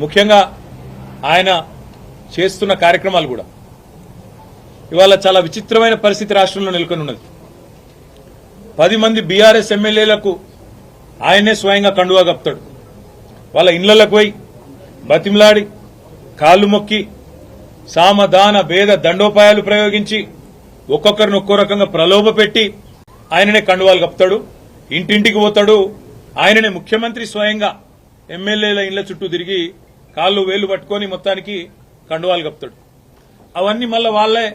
ముఖ్యంగా ఆయన చేస్తున్న కార్యక్రమాలు కూడా. ఇవాళ చాలా విచిత్రమైన పరిస్థితి రాష్ట్రంలో నెలకొని ఉన్నది. పది మంది బీఆర్ఎస్ ఎమ్మెల్యేలకు ఆయనే స్వయంగా కండువా కప్తాడు వాళ్ళ ఇళ్ళకు పోయి బతిమలాడి కాళ్ళు మొక్కి సామదాన భేద దండోపాయాలు ప్రయోగించి ఒక్కొక్కరిని ఒక్కో రకంగా ప్రలోభ పెట్టి ఆయననే కండువాలు కప్తాడు ఇంటింటికి పోతాడు. ఆయననే ముఖ్యమంత్రి స్వయంగా ఎమ్మెల్యేల ఇళ్ళ చుట్టూ తిరిగి కాళ్ళు వేలు పట్టుకొని మొత్తానికి కండువాలు కప్తాడు అవన్నీ మళ్ళీ వాళ్ళే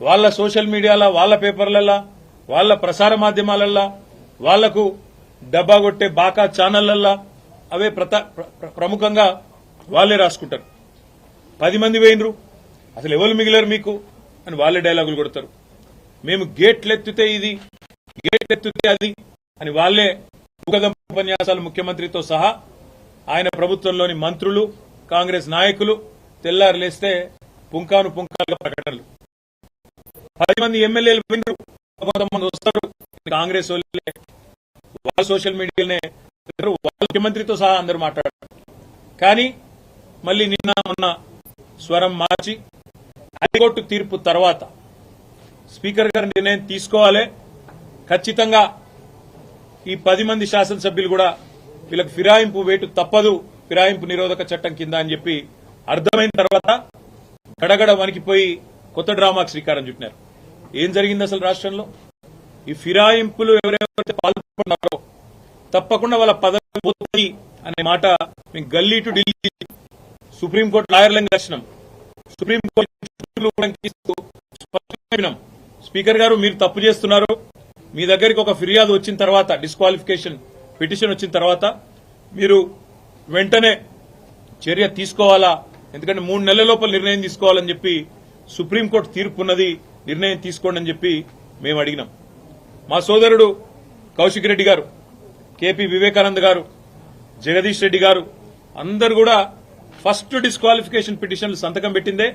వాళ్ళ సోషల్ మీడియాలో వాళ్ళ పేపర్లలో వాళ్ళ ప్రసార మాధ్యమాలల్లా వాళ్ళకు డబ్బా కొట్టే బాకా ఛానళ్ళల్లా అవే ప్రత- ప్ర- ప్రముఖంగా వాళ్ళే రాసుకుంటారు. పది మంది వేయినరు. అసలు ఎవరు మిగిలారు మీకు? అని వాళ్ళే డైలాగులు కొడతారు. మేము గేట్లెత్తితే ఇది గేట్లెత్తితే అది అని వాళ్ళే ఉపన్యాసాలు ముఖ్యమంత్రితో సహా ఆయన ప్రభుత్వంలోని మంత్రులు కాంగ్రెస్ నాయకులు తెల్లారు లేస్తే పుంకాను పుంకాలుగా ప్రకటనలు. పది మంది ఎమ్మెల్యేలు వినరు కొంతమంది వస్తారు. కాంగ్రెస్ వాళ్ళే. వాళ్ళ సోషల్ మీడియానే వాళ్ళ ముఖ్యమంత్రితో సహా అందరూ మాట్లాడారు. కానీ మళ్ళీ నిన్న మొన్న స్వరం మార్చి హైకోర్టు తీర్పు తర్వాత స్పీకర్ గారి నిర్ణయం తీసుకోవాలి. ఖచ్చితంగా ఈ పది మంది శాసనసభ్యులు కూడా వీళ్ళకి ఫిరాయింపు వేటు తప్పదు ఫిరాయింపు నిరోధక చట్టం కింద అని చెప్పి అర్థమైన తర్వాత గడగడ వణికిపోయి కొత్త డ్రామాకు శ్రీకారం చుట్టినారు. ఏం జరిగింది అసలు రాష్ట్రంలో? ఈ ఫిరాయింపులు ఎవరెవరైతే పాల్గొన్నారో తప్పకుండా వాళ్ళ పదవి అనే మాట మేము గల్లీ టు ఢిల్లీ సుప్రీంకోర్టు లాయర్లను దర్శనం సుప్రీంకోర్టు స్పీకర్ గారు మీరు తప్పు చేస్తున్నారు. మీ దగ్గరికి ఒక ఫిర్యాదు వచ్చిన తర్వాత డిస్క్వాలిఫికేషన్ పిటిషన్ వచ్చిన తర్వాత మీరు వెంటనే చర్య తీసుకోవాలా? ఎందుకంటే మూడు నెలల లోపల నిర్ణయం తీసుకోవాలని చెప్పి సుప్రీంకోర్టు తీర్పు ఉన్నది నిర్ణయం తీసుకోండి అని చెప్పి మేము అడిగినాం. మా సోదరుడు కౌశిక్ రెడ్డి గారు కేపీ వివేకానంద్ గారు జగదీష్ రెడ్డి గారు అందరు కూడా ఫస్ట్ డిస్క్వాలిఫికేషన్ పిటిషన్లు సంతకం పెట్టిందే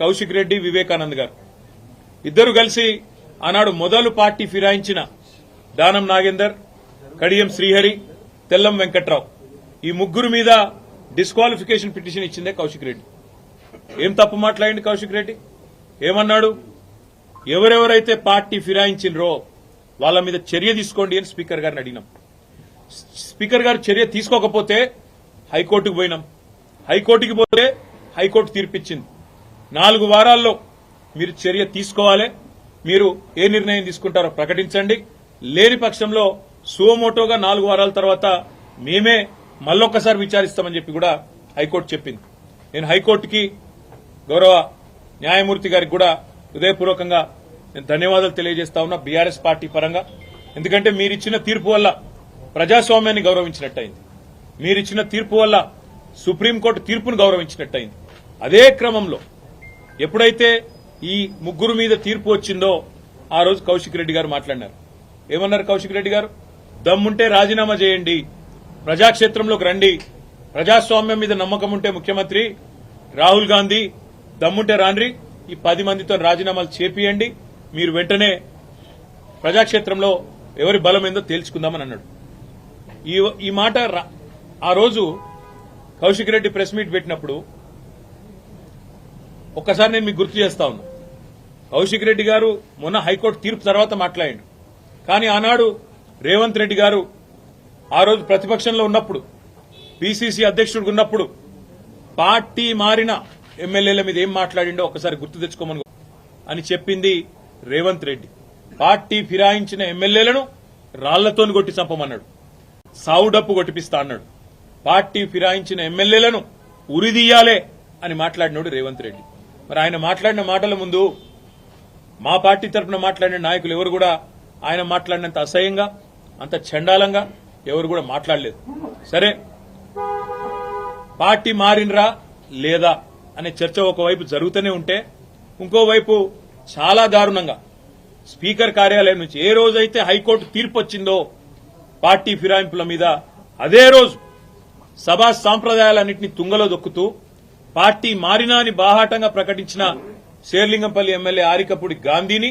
కౌశిక్ రెడ్డి వివేకానంద్ గారు. ఇద్దరు కలిసి ఆనాడు మొదలు పార్టీ ఫిరాయించిన దానం నాగేందర్ కడియం శ్రీహరి తెల్లం వెంకట్రావు. ఈ ముగ్గురు మీద డిస్క్వాలిఫికేషన్ పిటిషన్ ఇచ్చిందే కౌశిక్ రెడ్డి. ఏం తప్పు మాట్లాడింది కౌశిక్ రెడ్డి? ఏమన్నాడు? ఎవరెవరైతే పార్టీ ఫిరాయించినరో వాళ్ళ మీద చర్య తీసుకోండి అని స్పీకర్ గారిని అడిగినాం. స్పీకర్ గారు చర్య తీసుకోకపోతే హైకోర్టుకు పోయినాం. హైకోర్టుకి పోతే హైకోర్టు తీర్పిచ్చింది. నాలుగు వారాల్లో మీరు చర్య తీసుకోవాలి. మీరు ఏ నిర్ణయం తీసుకుంటారో ప్రకటించండి. లేని పక్షంలో సువమోటోగా నాలుగు వారాల తర్వాత మేమే మళ్ళొక్కసారి విచారిస్తామని చెప్పి కూడా హైకోర్టు చెప్పింది. నేను హైకోర్టుకి గౌరవ న్యాయమూర్తి గారికి కూడా హృదయపూర్వకంగా నేను ధన్యవాదాలు తెలియజేస్తా ఉన్నా బీఆర్ఎస్ పార్టీ పరంగా. ఎందుకంటే మీరిచ్చిన తీర్పు వల్ల ప్రజాస్వామ్యాన్ని గౌరవించినట్టయింది. మీరిచ్చిన తీర్పు వల్ల సుప్రీంకోర్టు తీర్పును గౌరవించినట్టయింది. అదే క్రమంలో ఎప్పుడైతే ఈ ముగ్గురు మీద తీర్పు వచ్చిందో ఆ రోజు కౌశిక్ రెడ్డి గారు మాట్లాడినారు. ఏమన్నారు కౌశిక్ రెడ్డి గారు? దమ్ముంటే రాజీనామా చేయండి. ప్రజాక్షేత్రంలోకి రండి. ప్రజాస్వామ్యం మీద నమ్మకం ఉంటే ముఖ్యమంత్రి రాహుల్ గాంధీ దమ్ముంటే రాండ్రి ఈ పది మందితో రాజీనామాలు చేపియండి. మీరు వెంటనే ప్రజాక్షేత్రంలో ఎవరి బలం ఏందో తేల్చుకుందామని అన్నాడు. ఈ ఈ మాట రా- ఆ రోజు కౌశిక్ రెడ్డి ప్రెస్ మీట్ పెట్టినప్పుడు ఒక్కసారి నేను మీకు గుర్తు చేస్తా ఉన్నా. కౌశిక్ రెడ్డి గారు మొన్న హైకోర్టు తీర్పు తర్వాత మాట్లాడాడు. కానీ ఆనాడు రేవంత్ రెడ్డి గారు ఆ రోజు ప్రతిపక్షంలో ఉన్నప్పుడు పిసిసి అధ్యక్షుడు ఉన్నప్పుడు పార్టీ మారిన ఎమ్మెల్యేల మీద ఏం మాట్లాడిండో ఒకసారి గుర్తు తెచ్చుకోమని అని చెప్పింది రేవంత్ రెడ్డి. పార్టీ ఫిరాయించిన ఎమ్మెల్యేలను రాళ్ళతోని కొట్టి చంపమన్నాడు. సావుడప్పు కొట్టిపిస్తా అన్నాడు. పార్టీ ఫిరాయించిన ఎమ్మెల్యేలను ఉరిదీయాలే అని మాట్లాడినాడు రేవంత్ రెడ్డి. మరి ఆయన మాట్లాడిన మాటల ముందు మా పార్టీ తరఫున మాట్లాడిన నాయకులు ఎవరు కూడా ఆయన మాట్లాడినంత అసహ్యంగా అంత చండాలంగా ఎవరు కూడా మాట్లాడలేదు. సరే పార్టీ మారినరా లేదా అనే చర్చ ఒకవైపు జరుగుతూనే ఉంటే ఇంకోవైపు చాలా దారుణంగా స్పీకర్ కార్యాలయం నుంచి ఏ రోజైతే హైకోర్టు తీర్పు వచ్చిందో పార్టీ ఫిరాయింపుల మీద అదే రోజు సభా సాంప్రదాయాలన్నింటినీ తుంగలో దొక్కుతూ పార్టీ మారినా అని బాహాటంగా ప్రకటించిన శేర్లింగంపల్లి ఎమ్మెల్యే ఆరికపూడి గాంధీని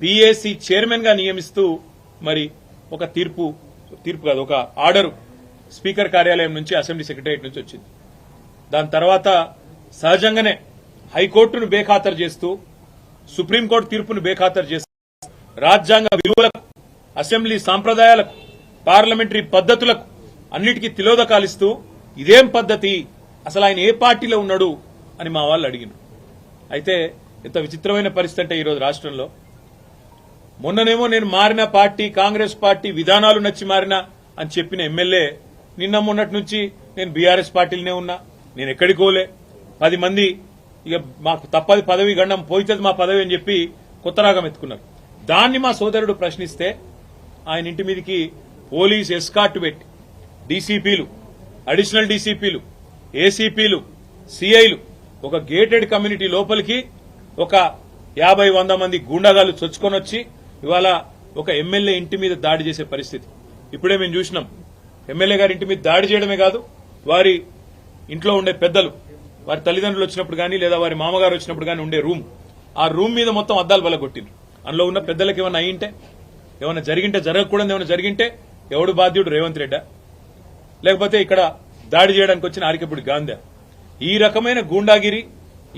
పీఏసీ చైర్మన్గా నియమిస్తూ మరి ఒక తీర్పు తీర్పు కాదు ఒక ఆర్డర్ స్పీకర్ కార్యాలయం నుంచి అసెంబ్లీ సెక్రటరియట్ నుంచి వచ్చింది. దాని తర్వాత సహజంగానే హైకోర్టును బేఖాతరు చేస్తూ సుప్రీంకోర్టు తీర్పును బేఖాతరు చేస్తూ రాజ్యాంగ విలువలకు అసెంబ్లీ సాంప్రదాయాలకు పార్లమెంటరీ పద్ధతులకు అన్నిటికీ తిలోదకాలిస్తూ ఇదేం పద్ధతి? అసలు ఆయన ఏ పార్టీలో ఉన్నాడు? అని మా వాళ్ళు అడిగినారు. అయితే ఇంత విచిత్రమైన పరిస్థితి అంటే ఈరోజు రాష్ట్రంలో మొన్ననేమో నేను మారిన పార్టీ కాంగ్రెస్ పార్టీ విధానాలు నచ్చి మారినా అని చెప్పిన ఎమ్మెల్యే నిన్న మొన్నటి నుంచి నేను బీఆర్ఎస్ పార్టీలోనే ఉన్నా. నేను ఎక్కడికోలే పది మంది ఇక మాకు తప్పది పదవి గండం పోయితుంది మా పదవి అని చెప్పి కొత్త రాగం ఎత్తుకున్నారు. దాన్ని మా సోదరుడు ప్రశ్నిస్తే ఆయన ఇంటి మీదకి పోలీస్ ఎస్కాట్ పెట్టి డీసీపీలు అడిషనల్ డీసీపీలు ఏసీపీలు సిఐలు ఒక గేటెడ్ కమ్యూనిటీ లోపలికి ఒక యాభై వంద మంది గూండాగాలు చొచ్చుకొని వచ్చి ఇవాళ ఒక ఎమ్మెల్యే ఇంటి మీద దాడి చేసే పరిస్థితి. ఇప్పుడే మేము చూసినాం. ఎమ్మెల్యే గారి ఇంటి మీద దాడి చేయడమే కాదు వారి ఇంట్లో ఉండే పెద్దలు వారి తల్లిదండ్రులు వచ్చినప్పుడు కానీ లేదా వారి మామగారు వచ్చినప్పుడు కానీ ఉండే రూమ్. ఆ రూమ్ మీద మొత్తం అద్దాలు బలగొట్టిండ్రు. అందులో ఉన్న పెద్దలకు ఏమైనా అయ్యింటే ఏమైనా జరిగింటే జరగకూడదు ఏమైనా జరిగింటే ఎవడు బాధ్యుడు? రేవంత్ రెడ్డా. లేకపోతే ఇక్కడ దాడి చేయడానికి వచ్చిన ఆరికప్పుడు గాంధీ. ఈ రకమైన గూండాగిరి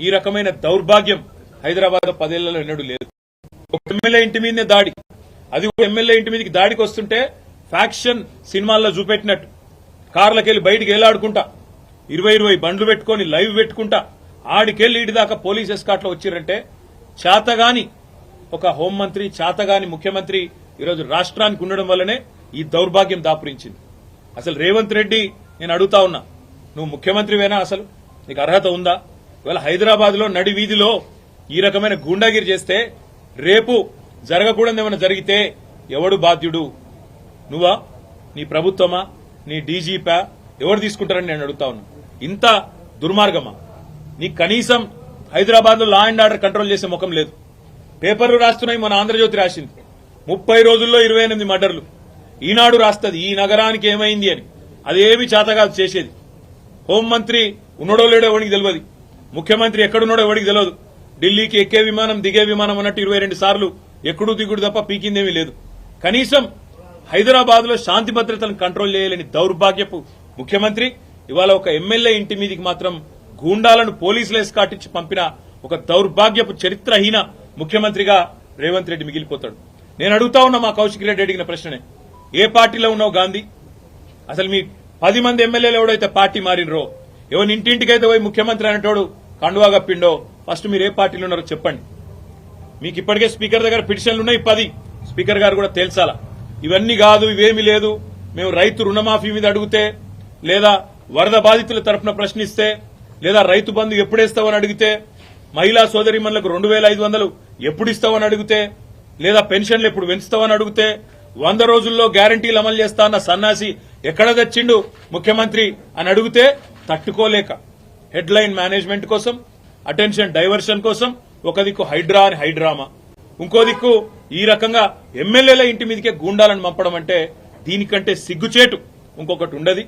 ఈ రకమైన దౌర్భాగ్యం హైదరాబాద్ పదేళ్ళలో ఎన్నడూ లేదు. ఒక ఎమ్మెల్యే ఇంటి మీదనే దాడి. అది ఒక ఎమ్మెల్యే ఇంటి మీదకి దాడికి వస్తుంటే ఫ్యాక్షన్ సినిమాల్లో చూపెట్టినట్టు. కార్లకెళ్ళి బయటికి వేలాడుకుంటా ఇరవై ఇరవై బండ్లు పెట్టుకొని లైవ్ పెట్టుకుంటా. ఆడికెళ్ళి ఇటు దాకా పోలీస్ ఎస్కాట్లో వచ్చిరంటే చేతగాని ఒక హోంమంత్రి చేతగాని ముఖ్యమంత్రి ఈరోజు రాష్ట్రానికి ఉండడం వల్లనే ఈ దౌర్భాగ్యం దాపురించింది. అసలు రేవంత్ రెడ్డి నేను అడుగుతా ఉన్నా నువ్వు ముఖ్యమంత్రివేనా అసలు? నీకు అర్హత ఉందా? ఇవాళ హైదరాబాద్లో నడి వీధిలో ఈ రకమైన గూండాగిరి చేస్తే రేపు జరగకూడదు ఏమైనా జరిగితే ఎవడు బాధ్యుడు? నువ్వా? నీ ప్రభుత్వమా? నీ డీజీపా? ఎవరు తీసుకుంటారని నేను అడుగుతా ఉన్నా. ఇంత దుర్మార్గమా? నీ కనీసం హైదరాబాద్లో లా అండ్ ఆర్డర్ కంట్రోల్ చేసే ముఖం లేదు. పేపర్లు రాస్తున్నాయి మన ఆంధ్రజ్యోతి రాసింది. ముప్పై రోజుల్లో ఇరవై ఎనిమిది మర్డర్లు. ఈనాడు రాస్తుంది ఈ నగరానికి ఏమైంది అని. అదేమి చేతగాదు చేసేది. హోంమంత్రి ఉన్నడో లేడో ఎవరికి తెలియదు ముఖ్యమంత్రి ఎక్కడున్నాడో ఎవరికి తెలియదు ఢిల్లీకి ఎక్కే విమానం దిగే విమానం అన్నట్టు ఇరవై రెండు సార్లు ఎక్కడూ దిగుడు తప్ప పీకిందేమీ లేదు. కనీసం హైదరాబాద్లో శాంతి భద్రతలను కంట్రోల్ చేయలేని దౌర్భాగ్యపు ముఖ్యమంత్రి ఇవాళ ఒక ఎమ్మెల్యే ఇంటి మీదికి మాత్రం గూండాలను పోలీసులు ఎస్కాటించి పంపిన ఒక దౌర్భాగ్యపు చరిత్రహీన ముఖ్యమంత్రిగా రేవంత్ రెడ్డి మిగిలిపోతాడు. నేను అడుగుతా ఉన్నా మా కౌశిక్ రెడ్డి అడిగిన ప్రశ్ననే. ఏ పార్టీలో ఉన్నావు గాంధీ? అసలు మీ పది మంది ఎమ్మెల్యేలు ఎవడైతే పార్టీ మారినరో ఎవరి ఇంటింటికైతే పోయి ముఖ్యమంత్రి అనేటోడు కండువా గప్పిండో ఫస్ట్ మీరు ఏ పార్టీలు ఉన్నారో చెప్పండి. మీకు ఇప్పటికే స్పీకర్ దగ్గర పిటిషన్లు ఉన్నాయి పది. స్పీకర్ గారు కూడా తేల్చాలా. ఇవన్నీ కాదు ఇవేమీ లేదు. మేము రైతు రుణమాఫీ మీద అడిగితే లేదా వరద బాధితుల తరఫున ప్రశ్నిస్తే లేదా రైతు బంధు ఎప్పుడేస్తావని అడిగితే మహిళా సోదరిమణులకు రెండు వేల ఐదు వందలు ఎప్పుడు ఇస్తావని అడిగితే లేదా పెన్షన్లు ఎప్పుడు పెంచుతావని అడిగితే వంద రోజుల్లో గ్యారంటీలు అమలు చేస్తా అన్న సన్నాసి ఎక్కడ తెచ్చిండు ముఖ్యమంత్రి అని అడిగితే తట్టుకోలేక. హెడ్లైన్ మేనేజ్మెంట్ కోసం అటెన్షన్ డైవర్షన్ కోసం ఒక దిక్కు హైడ్రా అని హైడ్రామా. ఇంకో దిక్కు ఈ రకంగా ఎమ్మెల్యేల ఇంటి మీదకే గూండాలను పంపడం అంటే దీనికంటే సిగ్గుచేటు ఇంకొకటి ఉండదు.